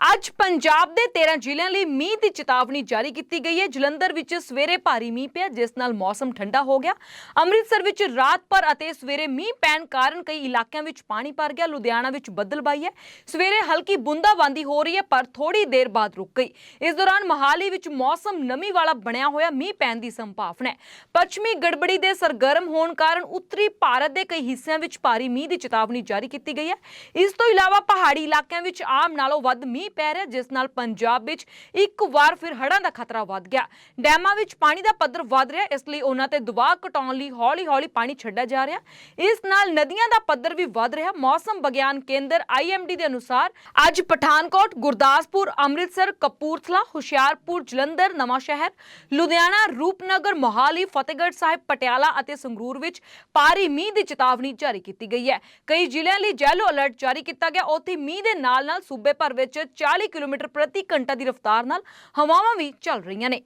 ਅੱਜ ਪੰਜਾਬ ਦੇ 13 ਜ਼ਿਲ੍ਹਿਆਂ ਲਈ ਮੀਂਹ ਦੀ ਚੇਤਾਵਨੀ ਜਾਰੀ ਕੀਤੀ ਗਈ ਹੈ। ਜਲੰਧਰ ਵਿੱਚ ਸਵੇਰੇ ਭਾਰੀ ਮੀਂਹ ਪਿਆ, ਜਿਸ ਨਾਲ ਮੌਸਮ ਠੰਡਾ ਹੋ ਗਿਆ। ਅੰਮ੍ਰਿਤਸਰ ਵਿੱਚ ਰਾਤ ਭਰ ਅਤੇ ਸਵੇਰੇ ਮੀਂਹ ਪੈਣ ਕਾਰਨ ਕਈ ਇਲਾਕਿਆਂ ਵਿੱਚ ਪਾਣੀ ਭਰ ਗਿਆ, ਲੁਧਿਆਣਾ ਵਿੱਚ ਬੱਦਲਬਾਈ ਹੈ। ਸਵੇਰੇ ਹਲਕੀ ਬੂੰਦਾਬਾਂਦੀ ਹੋ ਰਹੀ ਹੈ, ਪਰ ਥੋੜੀ ਦੇਰ ਬਾਅਦ ਰੁਕ ਗਈ। ਇਸ ਦੌਰਾਨ ਮਹਾਲੀ ਵਿੱਚ ਮੌਸਮ ਨਮੀ ਵਾਲਾ ਬਣਿਆ ਹੋਇਆ, ਮੀਂਹ ਪੈਣ ਦੀ ਸੰਭਾਵਨਾ ਹੈ। ਪੱਛਮੀ ਗੜਬੜੀ ਦੇ ਸਰਗਰਮ ਹੋਣ ਕਾਰਨ ਉੱਤਰੀ ਭਾਰਤ ਦੇ ਕਈ ਹਿੱਸਿਆਂ ਵਿੱਚ ਭਾਰੀ ਮੀਂਹ ਦੀ ਚੇਤਾਵਨੀ ਜਾਰੀ ਕੀਤੀ ਗਈ ਹੈ। ਇਸ ਤੋਂ ਇਲਾਵਾ ਪਹਾੜੀ ਇਲਾਕਿਆਂ ਵਿੱਚ ਆਮ ਨਾਲੋਂ ਵੱਧ ਮੀਂਹ ਪੈ ਰਿਹਾ, ਜਿਸ ਨਾਲ ਪੰਜਾਬ ਵਿੱਚ ਇੱਕ ਵਾਰ ਫਿਰ ਹੜ੍ਹਾਂ ਦਾ ਖਤਰਾ ਵੱਧ ਗਿਆ। ਡੈਮਾਂ ਵਿੱਚ ਪਾਣੀ ਦਾ ਪੱਧਰ ਵੱਧ ਰਿਹਾ, ਇਸ ਲਈ ਉਹਨਾਂ ਤੇ ਦਬਾਅ ਘਟਾਉਣ ਲਈ ਹੌਲੀ-ਹੌਲੀ ਪਾਣੀ ਛੱਡਿਆ ਜਾ ਰਿਹਾ। ਇਸ ਨਾਲ ਨਦੀਆਂ ਦਾ ਪੱਧਰ ਵੀ ਵੱਧ ਰਿਹਾ। ਮੌਸਮ ਵਿਗਿਆਨ ਕੇਂਦਰ ਆਈਐਮਡੀ ਦੇ ਅਨੁਸਾਰ, ਅੱਜ ਪਠਾਨਕੋਟ, ਗੁਰਦਾਸਪੁਰ, ਅੰਮ੍ਰਿਤਸਰ, ਕਪੂਰਥਲਾ, ਹੁਸ਼ਿਆਰਪੁਰ, ਜਲੰਧਰ, ਨਵਾਂ ਸ਼ਹਿਰ, ਲੁਧਿਆਣਾ, ਰੂਪਨਗਰ, ਮੋਹਾਲੀ, ਫਤਿਹਗੜ੍ਹ ਸਾਹਿਬ, ਪਟਿਆਲਾ ਅਤੇ ਸੰਗਰੂਰ ਵਿੱਚ ਭਾਰੀ ਮੀਂਹ ਦੀ ਚੇਤਾਵਨੀ ਜਾਰੀ ਕੀਤੀ ਗਈ ਹੈ। ਕਈ ਜ਼ਿਲ੍ਹਿਆਂ ਲਈ ਯੈਲੋ ਅਲਰਟ ਜਾਰੀ ਕੀਤਾ ਗਿਆ। ਉੱਥੇ ਮੀਂਹ ਦੇ ਨਾਲ-ਨਾਲ ਸੂਬੇ ਭਰ ਵਿੱਚ 40 ਕਿਲੋਮੀਟਰ ਪ੍ਰਤੀ ਘੰਟਾ ਦੀ ਰਫ਼ਤਾਰ ਨਾਲ ਹਵਾਵਾਂ ਵੀ ਚੱਲ ਰਹੀਆਂ ਨੇ।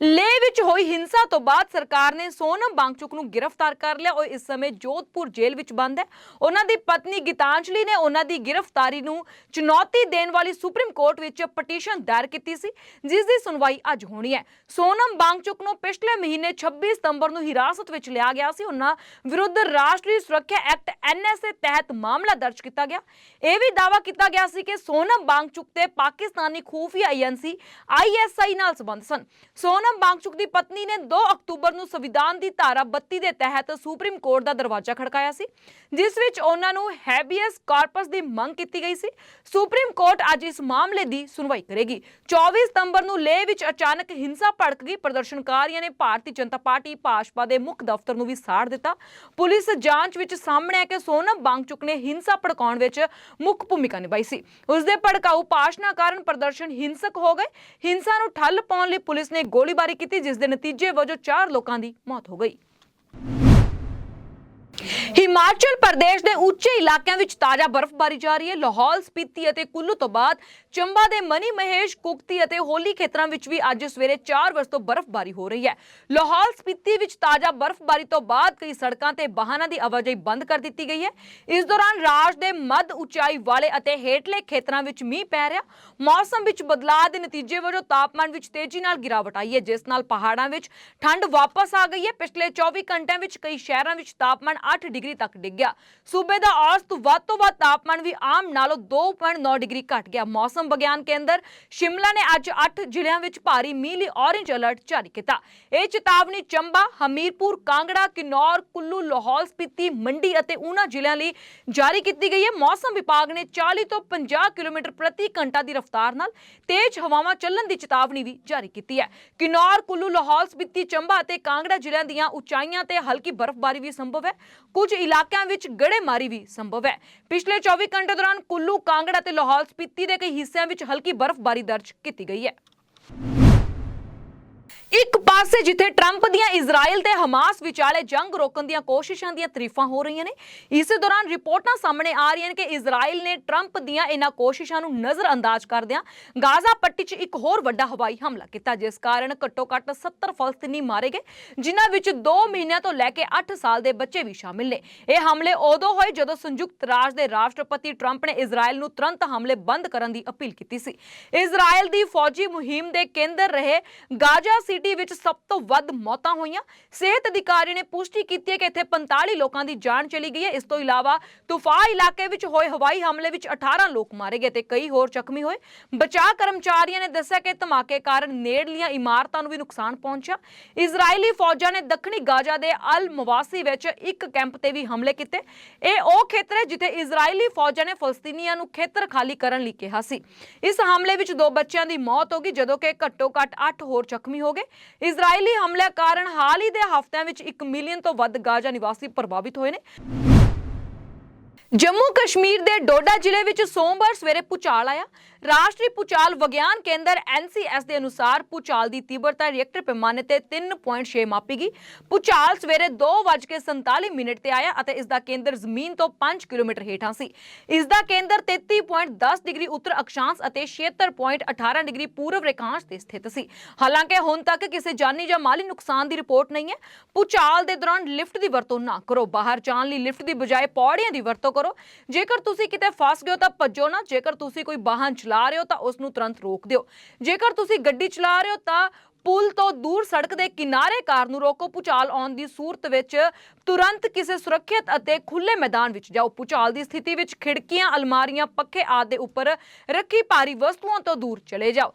ਲੇਹ ਵਿੱਚ ਹੋਈ ਹਿੰਸਾ ਤੋਂ ਬਾਅਦ ਸਰਕਾਰ ਨੇ ਸੋਨਮ ਬਾਂਗਚੁਕ ਨੂੰ ਗ੍ਰਿਫਤਾਰ ਕਰ ਲਿਆ। ਉਹ ਇਸ ਸਮੇਂ ਜੋਧਪੁਰ ਜੇਲ੍ਹ ਵਿੱਚ ਬੰਦ ਹੈ। ਉਹਨਾਂ ਦੀ ਪਤਨੀ ਗੀਤਾਂਜਲੀ ਨੇ ਉਹਨਾਂ ਦੀ ਗ੍ਰਿਫਤਾਰੀ ਨੂੰ ਚੁਣੌਤੀ ਦੇਣ ਵਾਲੀ ਸੁਪਰੀਮ ਕੋਰਟ ਵਿੱਚ ਪਟੀਸ਼ਨ ਦਾਇਰ ਕੀਤੀ ਸੀ, ਜਿਸ ਦੀ ਸੁਣਵਾਈ ਅੱਜ ਹੋਣੀ ਹੈ। ਸੋਨਮ ਬਾਂਗਚੁਕ ਨੂੰ ਪਿਛਲੇ ਮਹੀਨੇ 26 ਸਤੰਬਰ ਨੂੰ ਹਿਰਾਸਤ ਵਿੱਚ ਲਿਆ ਗਿਆ ਸੀ। ਉਹਨਾਂ ਵਿਰੁੱਧ ਰਾਸ਼ਟਰੀ ਸੁਰੱਖਿਆ ਐਕਟ ਐਨਐਸਏ ਤਹਿਤ ਮਾਮਲਾ ਦਰਜ ਕੀਤਾ ਗਿਆ। ਇਹ ਵੀ ਦਾਅਵਾ ਕੀਤਾ ਗਿਆ ਸੀ ਕਿ ਸੋਨਮ ਬਾਂਗਚੁਕ ਤੇ ਪਾਕਿਸਤਾਨੀ ਖੂਫੀਆ ਏਜੰਸੀ ਆਈਐਸਆਈ ਨਾਲ ਸੰਬੰਧ ਸਨ। ਸੋਨਮ ਬਾਂਗਚੁਕ ਦੀ ਪਤਨੀ ਨੇ 2 ਅਕਤੂਬਰ ਨੂੰ ਸੰਵਿਧਾਨ ਦੀ ਧਾਰਾ 32 ਦੇ ਤਹਿਤ ਸੁਪਰੀਮ ਕੋਰਟ ਦਾ ਦਰਵਾਜ਼ਾ ਖੜਕਾਇਆ ਸੀ, ਜਿਸ ਵਿੱਚ ਉਹਨਾਂ ਨੂੰ ਹੈਬੀਅਸ ਕਾਰਪਸ ਦੀ ਮੰਗ ਕੀਤੀ ਗਈ ਸੀ। ਸੁਪਰੀਮ ਕੋਰਟ ਅੱਜ ਇਸ ਮਾਮਲੇ ਦੀ ਸੁਣਵਾਈ ਕਰੇਗੀ। 24 ਸਤੰਬਰ ਨੂੰ ਲੇਹ ਵਿੱਚ ਅਚਾਨਕ ਹਿੰਸਾ ਭੜਕ ਗਈ। ਪ੍ਰਦਰਸ਼ਨਕਾਰੀਆਂ ਨੇ ਭਾਰਤੀ ਜਨਤਾ ਪਾਰਟੀ ਭਾਜਪਾ ਦੇ ਮੁੱਖ ਦਫ਼ਤਰ ਨੂੰ ਵੀ ਸਾੜ ਦਿੱਤਾ। ਪੁਲਿਸ ਜਾਂਚ ਵਿੱਚ ਸਾਹਮਣੇ ਆ ਕਿ ਸੋਨਮ ਬਾਂਗਚੁਕ ਨੇ ਹਿੰਸਾ ਭੜਕਾਉਣ ਵਿੱਚ ਮੁੱਖ ਭੂਮਿਕਾ ਨਿਭਾਈ ਸੀ। ਉਸ ਦੇ ਭੜਕਾਊ ਭਾਸ਼ਣਾਂ ਕਾਰਨ ਪ੍ਰਦਰਸ਼ਨ ਹਿੰਸਕ ਹੋ ਗਏ। ਹਿੰਸਾ ਨੂੰ ਠੱਲ ਪਾਉਣ ਲਈ ਪੁਲਿਸ ਨੇ ਗੋਲੀ ਗੋਲੀਬਾਰੀ ਕੀਤੀ ਜਿਸ ਦੇ ਨਤੀਜੇ ਵਜੋਂ ਚਾਰ ਲੋਕਾਂ ਦੀ ਮੌਤ ਹੋ ਗਈ। ਹਿਮਾਚਲ ਪ੍ਰਦੇਸ਼ ਦੇ ਉੱਚੇ ਇਲਾਕਿਆਂ ਵਿੱਚ ਤਾਜ਼ਾ ਬਰਫ਼ਬਾਰੀ ਜਾਰੀ ਹੈ। ਲਾਹੌਲ, ਸਪੀਤੀ ਅਤੇ ਕੁੱਲੂ ਤੋਂ ਬਾਅਦ ਚੰਬਾ ਦੇ ਮਨੀ ਮਹੇਸ਼, ਕੁਕਤੀ ਅਤੇ ਹੋਲੀ ਖੇਤਰਾਂ ਵਿੱਚ ਵੀ ਅੱਜ ਸਵੇਰੇ 4 ਵਜੇ ਤੋਂ ਬਰਫ਼ਬਾਰੀ ਹੋ ਰਹੀ ਹੈ। ਲਾਹੌਲ, ਸਪੀਤੀ ਵਿੱਚ ਤਾਜ਼ਾ ਬਰਫ਼ਬਾਰੀ ਤੋਂ ਬਾਅਦ ਕਈ ਸੜਕਾਂ ਤੇ ਵਾਹਨਾਂ ਦੀ ਆਵਾਜਾਈ ਬੰਦ ਕਰ ਦਿੱਤੀ ਗਈ ਹੈ। ਇਸ ਦੌਰਾਨ ਰਾਜ ਦੇ ਮੱਧ ਉਚਾਈ ਵਾਲੇ ਅਤੇ ਹੇਠਲੇ ਖੇਤਰਾਂ ਵਿੱਚ ਮੀਂਹ ਪੈ ਰਿਹਾ। ਮੌਸਮ ਵਿੱਚ ਬਦਲਾਅ ਦੇ ਨਤੀਜੇ ਵਜੋਂ ਤਾਪਮਾਨ ਵਿੱਚ ਤੇਜ਼ੀ ਨਾਲ ਗਿਰਾਵਟ ਆਈ ਹੈ, ਜਿਸ ਨਾਲ ਪਹਾੜਾਂ ਵਿੱਚ ਠੰਡ ਵਾਪਸ ਆ ਗਈ ਹੈ। ਪਿਛਲੇ 24 ਘੰਟਿਆਂ ਵਿੱਚ ਕਈ ਸ਼ਹਿਰਾਂ ਵਿੱਚ ਤਾਪਮਾਨ 8 ਡਿਗਰੀ ਤੱਕ ਡਿੱਗ ਗਿਆ ਸੂਬੇ ਦਾ ਔਸਤ ਵੱਧ ਤੋਂ ਵੱਧ ਤਾਪਮਾਨ ਵੀ ਆਮ ਨਾਲੋਂ 2.9 ਡਿਗਰੀ ਘਟ ਗਿਆ। ਮੌਸਮ ਵਿਗਿਆਨ ਕੇਂਦਰ ਸ਼ਿਮਲਾ ਨੇ ਅੱਜ 8 ਜ਼ਿਲ੍ਹਿਆਂ ਵਿੱਚ ਭਾਰੀ ਮੀਂਹ ਲਈ ਔਰੇਂਜ ਅਲਰਟ ਜਾਰੀ ਕੀਤਾ। ਇਹ ਚੇਤਾਵਨੀ ਚੰਬਾ, ਹਮੀਰਪੁਰ, ਕਾਂਗੜਾ, ਕਿਨੌਰ, ਕੁੱਲੂ, ਲਾਹੌਲ ਸਪੀਤੀ, ਮੰਡੀ ਅਤੇ ਊਨਾ ਜ਼ਿਲ੍ਹਿਆਂ ਲਈ ਜਾਰੀ ਕੀਤੀ ਗਈ ਹੈ। ਮੌਸਮ ਵਿਭਾਗ ਨੇ 40 ਤੋਂ 50 ਕਿਲੋਮੀਟਰ ਪ੍ਰਤੀ ਘੰਟਾ ਦੀ ਰਫ਼ਤਾਰ ਨਾਲ ਤੇਜ਼ ਹਵਾਵਾਂ ਚੱਲਣ ਦੀ ਚੇਤਾਵਨੀ ਵੀ ਜਾਰੀ ਕੀਤੀ ਹੈ। ਕਿਨੌਰ, ਕੁੱਲੂ, ਲਾਹੌਲ ਸਪੀਤੀ, ਚੰਬਾ ਅਤੇ ਕਾਂਗੜਾ ਜ਼ਿਲ੍ਹਿਆਂ ਦੀਆਂ ਉਚਾਈਆਂ ਤੇ ਹਲਕੀ ਬਰਫ਼ਬਾਰੀ ਵੀ ਸੰਭਵ ਹੈ। ਕੁਝ ਇਲਾਕਿਆਂ ਵਿੱਚ ਗੜੇਮਾਰੀ ਵੀ ਸੰਭਵ ਹੈ। ਪਿਛਲੇ 24 ਘੰਟੇ ਦੌਰਾਨ ਕੁੱਲੂ ਕਾਂਗੜਾ ਤੇ ਲਾਹੌਲ ਸਪੀਤੀ ਦੇ ਕਈ ਹਿੱਸਿਆਂ ਵਿੱਚ ਹਲਕੀ ਬਰਫ਼ਬਾਰੀ ਦਰਜ ਕੀਤੀ ਗਈ ਹੈ। ਇੱਕ ਪਾਸੇ ਜਿੱਥੇ ਟਰੰਪ ਦੀਆਂ ਇਜ਼ਰਾਈਲ ਤੇ ਹਮਾਸ ਵਿਚਾਲੇ ਜੰਗ ਰੋਕਣ ਦੀਆਂ ਕੋਸ਼ਿਸ਼ਾਂ ਦੀਆਂ ਤਾਰੀਫਾਂ ਹੋ ਰਹੀਆਂ ਨੇ, ਇਸੇ ਦੌਰਾਨ ਰਿਪੋਰਟਾਂ ਸਾਹਮਣੇ ਆ ਰਹੀਆਂ ਨੇ ਕਿ ਇਜ਼ਰਾਈਲ ਨੇ ਟਰੰਪ ਦੀਆਂ ਇਹਨਾਂ ਕੋਸ਼ਿਸ਼ਾਂ ਨੂੰ ਨਜ਼ਰਅੰਦਾਜ਼ ਕਰਦਿਆਂ ਗਾਜ਼ਾ ਪੱਟੀ 'ਚ ਇੱਕ ਹੋਰ ਵੱਡਾ ਹਵਾਈ ਹਮਲਾ ਕੀਤਾ, ਜਿਸ ਕਾਰਨ ਘੱਟੋ-ਘੱਟ 70 ਫਲਸਤੀਨੀ ਮਾਰੇ ਗਏ, ਜਿਨ੍ਹਾਂ ਵਿੱਚ 2 ਮਹੀਨਿਆਂ ਤੋਂ ਲੈ ਕੇ 8 ਸਾਲ ਦੇ ਬੱਚੇ ਵੀ ਸ਼ਾਮਿਲ ਨੇ। ਇਹ ਹਮਲੇ ਉਦੋਂ ਹੋਏ ਜਦੋਂ ਸੰਯੁਕਤ ਰਾਜ ਦੇ ਰਾਸ਼ਟਰਪਤੀ ਟਰੰਪ ਨੇ ਇਜ਼ਰਾਈਲ ਨੂੰ ਤੁਰੰਤ ਹਮਲੇ ਬੰਦ ਕਰਨ ਦੀ ਅਪੀਲ ਕੀਤੀ ਸੀ। ਇਜ਼ਰਾਈਲ ਦੀ ਫੌਜੀ ਮੁਹਿੰਮ ਦੇ ਕੇਂਦਰ ਰਹੇ ਗਾਜ਼ਾ ਸਿਟੀ ਵਿੱਚ ਸਭ ਤੋਂ ਵੱਧ ਮੌਤਾਂ ਹੋਈਆਂ। ਸਿਹਤ ਅਧਿਕਾਰੀ ਨੇ ਪੁਸ਼ਟੀ ਕੀਤੀ ਹੈ ਕਿ ਇੱਥੇ 45 ਲੋਕਾਂ ਦੀ ਜਾਨ ਚਲੀ ਗਈ ਹੈ। ਇਸ ਤੋਂ ਇਲਾਵਾ ਤੁਫਾ ਇਲਾਕੇ ਵਿੱਚ ਹੋਏ ਹਵਾਈ ਹਮਲੇ ਵਿੱਚ 18 ਲੋਕ ਮਾਰੇ ਗਏ ਤੇ ਕਈ ਹੋਰ ਜ਼ਖਮੀ ਹੋਏ। ਬਚਾਅ ਕਰਮਚਾਰੀਆਂ ਨੇ ਦੱਸਿਆ ਕਿ ਧਮਾਕੇ ਕਾਰਨ ਨੇੜਲੀਆਂ ਇਮਾਰਤਾਂ ਨੂੰ ਵੀ ਨੁਕਸਾਨ ਪਹੁੰਚਿਆ। ਇਜ਼ਰਾਈਲੀ ਫੌਜਾਂ ਨੇ ਦੱਖਣੀ ਗਾਜ਼ਾ ਦੇ ਅਲ ਮਵਾਸੀ ਵਿੱਚ ਇੱਕ ਕੈਂਪ ਤੇ ਵੀ ਹਮਲੇ ਕੀਤੇ। ਇਹ ਉਹ ਖੇਤਰ ਹੈ ਜਿੱਥੇ ਇਜ਼ਰਾਈਲੀ ਫੌਜਾਂ ਨੇ ਫਲਸਤੀਨੀਆਂ ਨੂੰ ਖੇਤਰ ਖਾਲੀ ਕਰਨ ਲਈ ਕਿਹਾ ਸੀ। ਇਸ ਹਮਲੇ ਵਿੱਚ ਦੋ ਬੱਚਿਆਂ ਦੀ ਮੌਤ ਹੋ ਗਈ, ਜਦੋਂ ਕਿ ਘੱਟੋ-ਘੱਟ 8 ਹੋਰ ਜ਼ਖਮੀ ਹੋ ਗਏ। ਇਜ਼ਰਾਈਲੀ ਹਮਲਿਆਂ ਕਾਰਨ ਹਾਲ ਹੀ ਦੇ ਹਫ਼ਤਿਆਂ ਵਿੱਚ 1 ਮਿਲੀਅਨ ਤੋਂ ਵੱਧ ਗਾਜ਼ਾ ਨਿਵਾਸੀ ਪ੍ਰਭਾਵਿਤ ਹੋਏ ਨੇ। ਜੰਮੂ ਕਸ਼ਮੀਰ ਦੇ ਡੋਡਾ ਜ਼ਿਲ੍ਹੇ ਵਿੱਚ ਸੋਮਵਾਰ ਸਵੇਰੇ ਭੂਚਾਲ ਆਇਆ। ਰਾਸ਼ਟਰੀ ਭੂਚਾਲ ਵਿਗਿਆਨ ਕੇਂਦਰ ਐਨਸੀਐਸ ਦੇ ਅਨੁਸਾਰ ਭੂਚਾਲ ਦੀ ਤੀਬਰਤਾ ਰਿਐਕਟਰ ਪੈਮਾਨੇ ਤੇ 3.6 ਮਾਪੀ ਗਈ। ਭੂਚਾਲ ਸਵੇਰੇ 2:47 ਮਿੰਟ ਤੇ ਆਇਆ ਅਤੇ ਇਸ ਦਾ ਕੇਂਦਰ ਜ਼ਮੀਨ ਤੋਂ 5 ਕਿਲੋਮੀਟਰ ਹੇਠਾਂ ਸੀ। ਇਸ ਦਾ ਕੇਂਦਰ 33.10 ਡਿਗਰੀ ਉੱਤਰ ਅਕਸ਼ਾਂਸ਼ ਅਤੇ 76.18 ਡਿਗਰੀ ਪੂਰਬ ਰੇਖਾਂਸ਼ ਤੇ ਸਥਿਤ ਸੀ। ਹਾਲਾਂਕਿ ਹੁਣ ਤੱਕ ਕਿਸੇ ਜਾਨੀ ਜਾਂ ਮਾਲੀ ਨੁਕਸਾਨ ਦੀ ਰਿਪੋਰਟ ਨਹੀਂ ਹੈ। ਭੂਚਾਲ ਦੇ ਦੌਰਾਨ ਲਿਫਟ ਦੀ ਵਰਤੋਂ ਨਾ ਕਰੋ। ਬਾਹਰ ਜਾਣ ਲਈ ਲਿਫਟ ਦੀ ਬਜਾਏ ਪੌੜੀਆਂ ਦੀ ਵਰਤੋਂ ਕਰੋ। ਜੇਕਰ ਤੁਸੀਂ ਕਿਤੇ ਫਸ ਗਏ ਹੋ ਤਾਂ ਭੱਜੋ ਨਾ। ਜੇਕਰ ਤੁਸੀਂ ਕੋਈ ਵਾਹਨ ਚਲਾ ਰਹੇ ਹੋ ਤਾਂ ਉਸ ਨੂੰ ਤੁਰੰਤ ਰੋਕ ਦਿਓ। ਜੇਕਰ ਤੁਸੀਂ ਗੱਡੀ ਚਲਾ ਰਹੇ ਹੋ ਤਾਂ ਪੁਲ ਤੋਂ ਦੂਰ ਸੜਕ ਦੇ ਕਿਨਾਰੇ ਕਾਰ ਨੂੰ ਰੋਕੋ। ਭੂਚਾਲ ਆਉਣ ਦੀ ਸੂਰਤ ਵਿੱਚ ਤੁਰੰਤ ਕਿਸੇ ਸੁਰੱਖਿਅਤ ਅਤੇ ਖੁੱਲੇ ਮੈਦਾਨ ਵਿੱਚ ਜਾਓ। ਭੂਚਾਲ ਦੀ ਸਥਿਤੀ ਵਿੱਚ ਖਿੜਕੀਆਂ, ਅਲਮਾਰੀਆਂ, ਪੱਖੇ ਆਦਿ ਦੇ ਉੱਪਰ ਰੱਖੀ ਭਾਰੀ ਵਸਤੂਆਂ ਤੋਂ ਦੂਰ ਚਲੇ ਜਾਓ।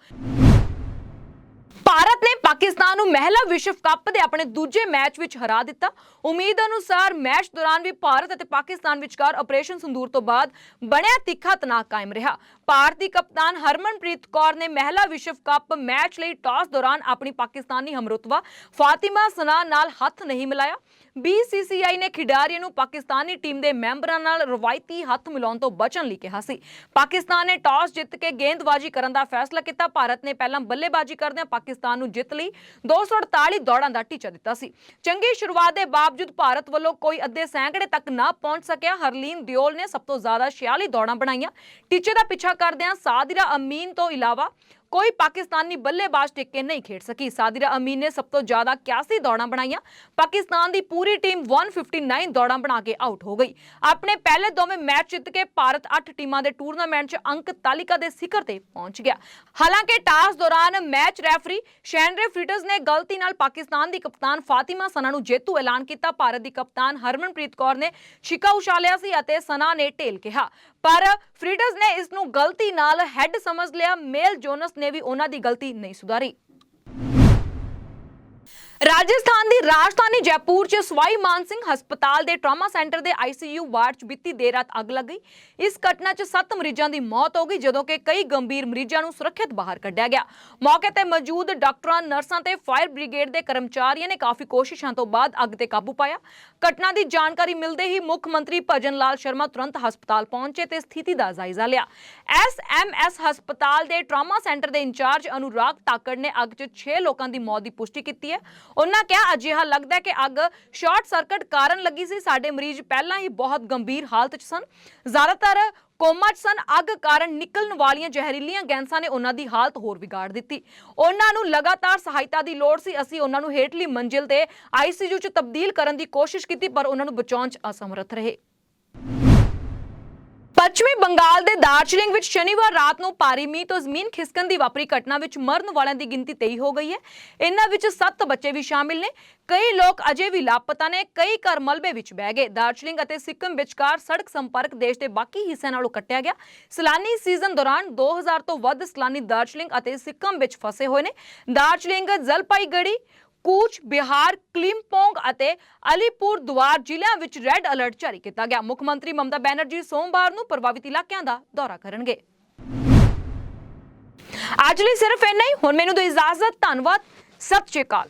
ਭਾਰਤ ਨੇ ਪਾਕਿਸਤਾਨ ਨੂੰ ਮਹਿਲਾ ਵਿਸ਼ਵ ਕੱਪ ਦੇ ਆਪਣੇ ਦੂਜੇ ਮੈਚ ਵਿੱਚ ਹਰਾ ਦਿੱਤਾ। ਉਮੀਦ ਅਨੁਸਾਰ ਮੈਚ ਦੌਰਾਨ ਵੀ ਭਾਰਤ ਅਤੇ ਪਾਕਿਸਤਾਨ ਵਿਚਕਾਰ ਆਪਰੇਸ਼ਨ ਸੰਦੂਰ ਤੋਂ ਬਾਅਦ ਬਣਿਆ ਤਿੱਖਾ ਤਣਾਅ ਕਾਇਮ ਰਿਹਾ। ਭਾਰਤੀ ਕਪਤਾਨ ਹਰਮਨਪ੍ਰੀਤ ਕੌਰ ਨੇ ਮਹਿਲਾ ਵਿਸ਼ਵ ਕੱਪ ਮੈਚ ਲਈ ਟਾਸ ਦੌਰਾਨ ਆਪਣੀ ਪਾਕਿਸਤਾਨੀ ਹਮਰੁਤਬਾ ਫਾਤਿਮਾ ਸਨਾ ਨਾਲ ਹੱਥ ਨਹੀਂ ਮਿਲਾਇਆ। BCCI ਨੇ ਖਿਡਾਰੀਆਂ ਨੂੰ ਪਾਕਿਸਤਾਨੀ ਟੀਮ ਦੇ ਮੈਂਬਰਾਂ ਨਾਲ ਰਵਾਇਤੀ ਹੱਥ ਮਿਲਾਉਣ ਤੋਂ ਬਚਣ ਲਈ ਕਿਹਾ ਸੀ। ਪਾਕਿਸਤਾਨ ਨੇ ਟਾਸ ਜਿੱਤ ਕੇ ਗੇਂਦਬਾਜ਼ੀ ਕਰਨ ਦਾ ਫੈਸਲਾ ਕੀਤਾ। ਭਾਰਤ ਨੇ ਪਹਿਲਾਂ ਬੱਲੇਬਾਜ਼ੀ ਕਰਦਿਆਂ ਪਾਕਿਸਤਾਨ ਨੂੰ ਜਿੱਤ ਲਈ 248 ਦੌੜਾਂ ਦਾ ਟੀਚਾ ਦਿੱਤਾ ਸੀ। ਚੰਗੀ ਸ਼ੁਰੂਆਤ ਦੇ ਬਾਵਜੂਦ ਭਾਰਤ ਵੱਲੋਂ ਕੋਈ ਅੱਧੇ ਸੈਂਕੜੇ ਤੱਕ ਨਾ ਪਹੁੰਚ ਸਕਿਆ। ਹਰਲੀਨ ਦਿਓਲ ਨੇ ਸਭ ਤੋਂ ਜ਼ਿਆਦਾ 46 ਦੌੜਾਂ ਬਣਾਈਆਂ। ਟੀਚੇ ਦਾ ਪਿੱਛਾ ਕਰਦਿਆਂ ਸਾਦਿਰਾ ਅਮੀਨ ਤੋਂ ਇਲਾਵਾ ਕੋਈ ਪਾਕਿਸਤਾਨੀ ਬੱਲੇਬਾਜ਼ ਟਿੱਕੇ ਨਹੀਂ ਖੇਡ ਸਕੀ। ਸਾਦਿਰਾ ਅਮੀਨ ਨੇ ਸਭ ਤੋਂ ਜ਼ਿਆਦਾ 81 ਦੌੜਾਂ ਬਣਾਈਆਂ। ਪਾਕਿਸਤਾਨ ਦੀ ਪੂਰੀ ਟੀਮ 159 ਦੌੜਾਂ ਬਣਾ ਕੇ ਆਊਟ ਹੋ ਗਈ। ਆਪਣੇ ਪਹਿਲੇ ਦੋਵੇਂ ਮੈਚ ਜਿੱਤ ਕੇ ਭਾਰਤ 8 ਟੀਮਾਂ ਦੇ ਟੂਰਨਾਮੈਂਟ 'ਚ ਅੰਕ ਤਾਲਿਕਾ ਦੇ ਸਿਖਰ ਤੇ ਪਹੁੰਚ ਗਿਆ। ਹਾਲਾਂਕਿ ਟਾਸ ਦੌਰਾਨ ਮੈਚ ਰੈਫਰੀ ਸ਼ੈਨਰੇ ਫ੍ਰਿਟਜ਼ ਨੇ ਗਲਤੀ ਨਾਲ ਪਾਕਿਸਤਾਨ ਦੀ ਕਪਤਾਨ ਫਾਤਿਮਾ ਸਨਾ ਨੂੰ ਜੇਤੂ ਐਲਾਨ ਕੀਤਾ। ਭਾਰਤ ਦੀ ਕਪਤਾਨ ਹਰਮਨਪ੍ਰੀਤ ਕੌਰ ਨੇ ਛਿੱਕਾ ਉਛਾਲਿਆ ਸੀ ਅਤੇ ਸਨਾ ਨੇ ਢੇਲ ਕਿਹਾ। ਪਰ ਫ੍ਰਿਟਜ਼ ਨੇ ਇਸ ਨੂੰ ਗਲਤੀ ਨਾਲ ਹੈੱਡ ਸਮਝ ਲਿਆ। ਮੇਲ ਜੋਨਸ ਨੇ ਵੀ ਉਹਨਾਂ ਦੀ ਗਲਤੀ ਨਹੀਂ ਸੁਧਾਰੀ। ਰਾਜਸਥਾਨ ਦੀ ਰਾਜਧਾਨੀ ਜੈਪੁਰ 'ਚ ਸਵਾਈ ਮਾਨ ਸਿੰਘ ਹਸਪਤਾਲ ਦੇ ਟਰਾਮਾ ਸੈਂਟਰ ਦੇ ਆਈਸੀਯੂ ਵਾਰਡ 'ਚ ਬੀਤੀ ਦੇਰ ਰਾਤ ਅੱਗ ਲੱਗ ਗਈ। ਇਸ ਘਟਨਾ 'ਚ 7 ਮਰੀਜ਼ਾਂ ਦੀ ਮੌਤ ਹੋ ਗਈ, ਜਦੋਂ ਕਿ ਕਈ ਗੰਭੀਰ ਮਰੀਜ਼ਾਂ ਨੂੰ ਸੁਰੱਖਿਅਤ ਬਾਹਰ ਕੱਢਿਆ ਗਿਆ। ਮੌਕੇ ਤੇ ਮੌਜੂਦ ਡਾਕਟਰਾਂ, ਨਰਸਾਂ ਤੇ ਫਾਇਰ ਬ੍ਰਿਗੇਡ ਦੇ ਕਰਮਚਾਰੀਆਂ ਨੇ ਕਾਫੀ ਕੋਸ਼ਿਸ਼ਾਂ ਤੋਂ ਬਾਅਦ ਅੱਗ ਤੇ ਕਾਬੂ ਪਾਇਆ। ਘਟਨਾ ਦੀ ਜਾਣਕਾਰੀ ਮਿਲਦੇ ਹੀ ਮੁੱਖ ਮੰਤਰੀ ਭਜਨ ਲਾਲ ਸ਼ਰਮਾ ਤੁਰੰਤ ਹਸਪਤਾਲ ਪਹੁੰਚੇ ਤੇ ਸਥਿਤੀ ਦਾ ਜਾਇਜ਼ਾ ਲਿਆ। ਐਸਐਮਐਸ ਹਸਪਤਾਲ ਦੇ ਟਰਾਮਾ ਸੈਂਟਰ ਦੇ ਇੰਚਾਰਜ ਅਨੁਰਾਗ ਤਾਕੜ ਨੇ ਅੱਗ 'ਚ 6 ਲੋਕਾਂ ਦੀ ਮੌਤ ਦੀ ਪੁਸ਼ਟੀ ਕੀਤੀ ਹੈ। ਉਹਨਾਂ ਕਿਹਾ, ਅਜਿਹਾ ਲੱਗਦਾ ਹੈ ਕਿ ਅੱਗ ਸ਼ਾਰਟ ਸਰਕਟ ਕਾਰਨ ਲੱਗੀ ਸੀ। ਸਾਡੇ ਮਰੀਜ਼ ਪਹਿਲਾਂ ਹੀ ਬਹੁਤ ਗੰਭੀਰ ਹਾਲਤ 'ਚ ਸਨ। ਜ਼ਿਆਦਾਤਰ ਕੋਮਾ 'ਚ ਸਨ। ਅੱਗ ਕਾਰਨ ਨਿਕਲਣ ਵਾਲੀਆਂ ਜ਼ਹਿਰੀਲੀਆਂ ਗੈਸਾਂ ਨੇ ਉਹਨਾਂ ਦੀ ਹਾਲਤ ਹੋਰ ਵਿਗਾੜ ਦਿੱਤੀ। ਉਹਨਾਂ ਨੂੰ ਲਗਾਤਾਰ ਸਹਾਇਤਾ ਦੀ ਲੋੜ ਸੀ। ਅਸੀਂ ਉਹਨਾਂ ਨੂੰ ਹੇਠਲੀ ਮੰਜ਼ਿਲ ਤੇ ਆਈਸੀਯੂ 'ਚ ਤਬਦੀਲ ਕਰਨ ਦੀ ਕੋਸ਼ਿਸ਼ ਕੀਤੀ, ਪਰ ਉਹਨਾਂ ਨੂੰ ਬਚਾਉਣ 'ਚ ਅਸਮਰੱਥ ਰਹੇ। ਪੱਛਮੀ ਬੰਗਾਲ ਦੇ ਦਾਰਜਲਿੰਗ ਵਿੱਚ ਸ਼ਨੀਵਾਰ ਰਾਤ ਨੂੰ ਭਾਰੀ ਮੀਂਹ ਤੋਂ ਜ਼ਮੀਨ ਖਿਸਕਣ ਦੀ ਵਾਪਰੀ ਘਟਨਾ ਵਿੱਚ ਮਰਨ ਵਾਲਿਆਂ ਦੀ ਗਿਣਤੀ 23 ਹੋ ਗਈ ਹੈ। ਇਨ੍ਹਾਂ ਵਿੱਚ 7 ਬੱਚੇ ਵੀ ਸ਼ਾਮਿਲ ਨੇ। ਕਈ ਲੋਕ ਅਜੇ ਵੀ ਲਾਪਤਾ ਨੇ, ਕਈ ਘਰ ਮਲਬੇ ਵਿੱਚ ਬਹਿ ਗਏ। ਦਾਰਜਲਿੰਗ ਅਤੇ ਸਿੱਕਮ ਵਿਚਕਾਰ ਸੜਕ ਸੰਪਰਕ ਦੇਸ਼ ਦੇ ਬਾਕੀ ਹਿੱਸਿਆਂ ਨਾਲੋਂ ਕੱਟਿਆ ਗਿਆ। ਸਲਾਨੀ ਸੀਜ਼ਨ ਦੌਰਾਨ 2000 ਤੋਂ ਵੱਧ ਸਲਾਨੀ ਦਾਰਜਲਿੰਗ ਅਤੇ ਸਿੱਕਮ ਵਿੱਚ ਫਸੇ ਹੋਏ ਨੇ। ਦਾਰਜਲਿੰਗ ਜਲਪਾਈਗੜੀ ਕੂਚ, ਬਿਹਾਰ ਕਲਿੰਪੋਂਗ ਅਤੇ ਅਲੀਪੁਰ ਦੁਆਰ ਜ਼ਿਲ੍ਹਿਆਂ ਵਿੱਚ ਰੈੱਡ ਅਲਰਟ ਜਾਰੀ ਕੀਤਾ ਗਿਆ। ਮੁੱਖ ਮੰਤਰੀ ਮਮਤਾ ਬੈਨਰਜੀ ਸੋਮਵਾਰ ਨੂੰ ਪ੍ਰਭਾਵਿਤ ਇਲਾਕਿਆਂ ਦਾ ਦੌਰਾ ਕਰਨਗੇ। ਅੱਜ ਲਈ ਸਿਰਫ ਇੰਨਾ ਹੀ। ਹੁਣ ਮੈਨੂੰ ਦਿਓ ਇਜਾਜ਼ਤ। ਧੰਨਵਾਦ। ਸਤਿ ਸ਼੍ਰੀ ਅਕਾਲ।